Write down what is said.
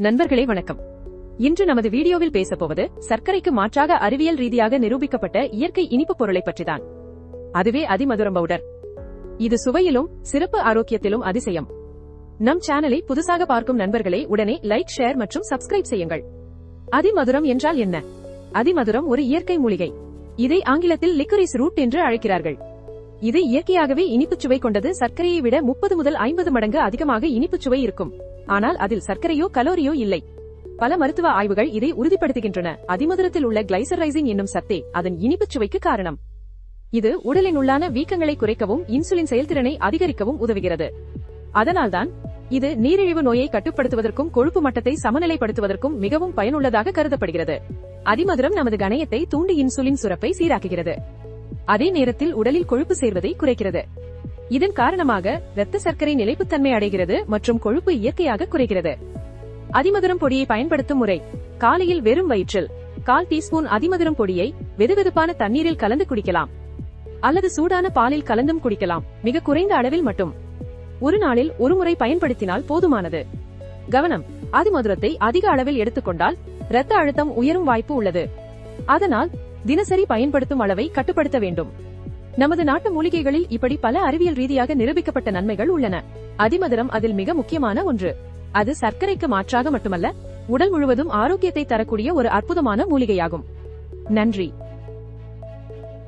நண்பர்களே வணக்கம். இன்று நமது வீடியோவில் பேசப்போவது சர்க்கரைக்கு மாற்றாக அறிவியல் ரீதியாக நிரூபிக்கப்பட்ட இயற்கை இனிப்பு பொருளை பற்றிதான். அதுவே அதிமதுரம் பவுடர். இது சுவையிலும் சிறப்பு ஆரோக்கியத்திலும் அதிசயம். நம் சேனலை புதுசாக பார்க்கும் நண்பர்களை உடனே லைக் ஷேர் மற்றும் சப்ஸ்கிரைப் செய்யுங்கள். அதிமதுரம் என்றால் என்ன? அதிமதுரம் ஒரு இயற்கை மூலிகை. இதை ஆங்கிலத்தில் லிக்கரிஸ் ரூட் என்று அழைக்கிறார்கள். இது இயற்கையாகவே இனிப்புச் சுவை கொண்டது சர்க்கரையை விட முப்பது முதல் ஐம்பது மடங்கு அதிகமாக இனிப்புச் சுவை இருக்கும். ஆனால் அதில் சர்க்கரையோ கலோரியோ இல்லை. பல மருத்துவ ஆய்வுகள் இதை உறுதிப்படுத்துகின்றன. அதிமதுரத்தில் உள்ள கிளைசரைசின் என்னும் சத்தே அதன் இனிப்புச் சுவைக்கு காரணம். இது உடலின் உள்ளான வீக்கங்களை குறைக்கவும் இன்சுலின் செயல்திறனை அதிகரிக்கவும் உதவுகிறது. அதனால்தான் இது நீரிழிவு நோயை கட்டுப்படுத்துவதற்கும் கொழுப்பு மட்டத்தை சமநிலைப்படுத்துவதற்கும் மிகவும் பயனுள்ளதாக கருதப்படுகிறது. அதிமதுரம் நமது கணையத்தை தூண்டி இன்சுலின் சுரப்பை சீராக்குகிறது. அதே நேரத்தில் உடலில் கொழுப்பு சேர்வதை குறைக்கிறது. இதன் காரணமாக இரத்த சர்க்கரை நிலைப்புத்தன்மை அடைகிறது மற்றும் கொழுப்பு இயற்கையாக குறைகிறது. அதிமதுரம் பொடியை பயன்படுத்தும் முறை. காலையில் வெறும் வயிற்றில் கால் டீஸ்பூன் அதிமதுரம் பொடியை வெதுவெதுப்பான தண்ணீரில் கலந்து குடிக்கலாம். அல்லது சூடான பாலில் கலந்தும் குடிக்கலாம். மிக குறைந்த அளவில் மட்டும். ஒரு நாளில் ஒரு முறை பயன்படுத்தினால் போதுமானது. கவனம். அதிமதுரத்தை அதிக அளவில் எடுத்துக்கொண்டால் இரத்த அழுத்தம் உயரும் வாய்ப்பு உள்ளது. அதனால் தினசரி பயன்படுத்தும் அளவை கட்டுப்படுத்த வேண்டும். நமது நாட்டு மூலிகைகளில் இப்படி பல அறிவியல் ரீதியாக நிரூபிக்கப்பட்ட நன்மைகள் உள்ளன. அதிமதுரம் அதில் மிக முக்கியமான ஒன்று. அது சர்க்கரைக்கு மாற்றாக மட்டுமல்ல உடல் முழுவதும் ஆரோக்கியத்தை தரக்கூடிய ஒரு அற்புதமான மூலிகையாகும். நன்றி.